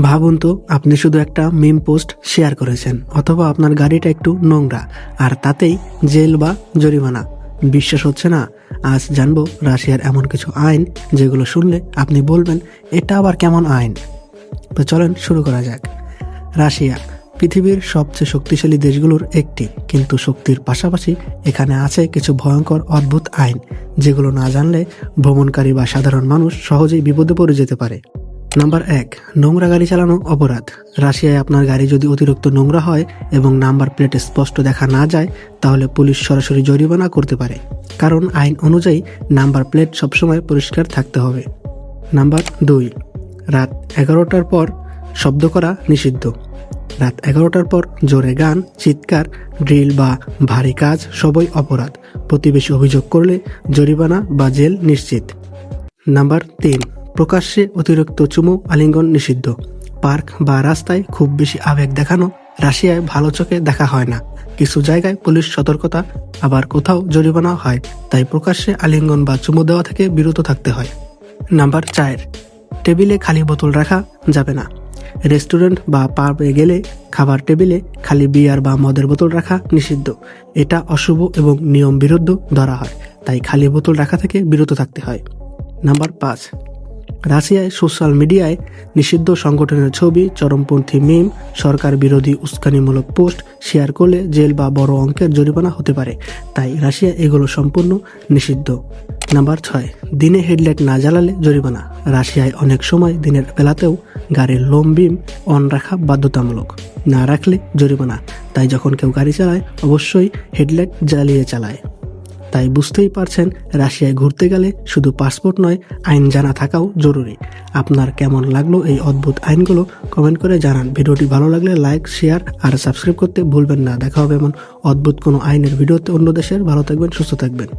ভাবুন তো, আপনি শুধু একটা মিম পোস্ট শেয়ার করেছেন, অথবা আপনার গাড়িটা একটু নোংরা, আর তাতেই জেল বা জরিমানা। বিশ্বাস হচ্ছে না, আজ জানব রাশিয়ার এমন কিছু আইন যেগুলো শুনলে আপনি বলবেন, এটা আবার কেমন আইন? তো চলেন শুরু করা যাক। রাশিয়া, পৃথিবীর সবচেয়ে শক্তিশালী দেশগুলোর একটি, কিন্তু শক্তির পাশাপাশি এখানে আছে কিছু ভয়ঙ্কর অদ্ভুত আইন, যেগুলো না জানলে ভ্রমণকারী বা সাধারণ মানুষ সহজেই বিপদে পড়ে যেতে পারে। নাম্বার এক, নোংরা গাড়ি চালানো অপরাধ। রাশিয়ায় আপনার গাড়ি যদি অতিরিক্ত নোংরা হয় এবং নাম্বার প্লেটে স্পষ্ট দেখা না যায়, তাহলে পুলিশ সরাসরি জরিমানা করতে পারে। কারণ আইন অনুযায়ী নাম্বার প্লেট সবসময় পরিষ্কার থাকতে হবে। নাম্বার দুই, রাত এগারোটার পর শব্দ করা নিষিদ্ধ। রাত এগারোটার পর জোরে গান, চিৎকার, ড্রিল বা ভারী কাজ সবই অপরাধ। প্রতিবেশী অভিযোগ করলে জরিমানা বা জেল নিশ্চিত। নাম্বার তিন প্রকাশ্যে অতিরিক্ত চুমু আলিঙ্গন নিষিদ্ধ। পার্ক বা রাস্তায় খুব বেশি আবেগ দেখানো রাশিয়ায় ভালো চোখে দেখা হয় না। কিছু জায়গায় পুলিশ সতর্কতা, আবার কোথাও জরিমানা হয়, তাই প্রকাশ্যে আলিঙ্গন বা চুমু দেওয়া থেকে বিরত থাকতে হয়। নাম্বার চার, টেবিলে খালি বোতল রাখা যাবে না। রেস্টুরেন্ট বা পাবে গেলে খাবার টেবিলে খালি বিয়ার বা মদের বোতল রাখা নিষিদ্ধ। এটা অশুভ এবং নিয়ম বিরুদ্ধ ধরা হয়, তাই খালি বোতল রাখা থেকে বিরত থাকতে হয়। নাম্বার পাঁচ রাশিয়ায়, সোশ্যাল মিডিয়ায় নিষিদ্ধ সংগঠনের ছবি, চরমপন্থী মিম, সরকার বিরোধী উস্কানিমূলক পোস্ট শেয়ার করলে জেল বা বড় অঙ্কের জরিমানা হতে পারে। তাই রাশিয়া এগুলো সম্পূর্ণ নিষিদ্ধ। নাম্বার ছয়, দিনে হেডলাইট না জ্বালালে জরিমানা। রাশিয়ায় অনেক সময় দিনের বেলাতেও গাড়ির লোম বিম অন রাখা বাধ্যতামূলক, না রাখলে জরিমানা। তাই যখন কেউ গাড়ি চালায়, অবশ্যই হেডলাইট জ্বালিয়ে চালায়। তাই বুঝতেই পারছেন, রাশিয়ায় ঘুরতে গেলে শুধু পাসপোর্ট নয়, আইন জানা থাকাও জরুরি। আপনার কেমন লাগল এই অদ্ভুত আইনগুলো কমেন্ট করে জানান। ভিডিওটি ভালো লাগলে লাইক, শেয়ার আর সাবস্ক্রাইব করতে ভুলবেন না। দেখা হবে এমন অদ্ভুত কোনো আইনের ভিডিওতে অন্য দেশের। ভালো থাকবেন, সুস্থ থাকবেন।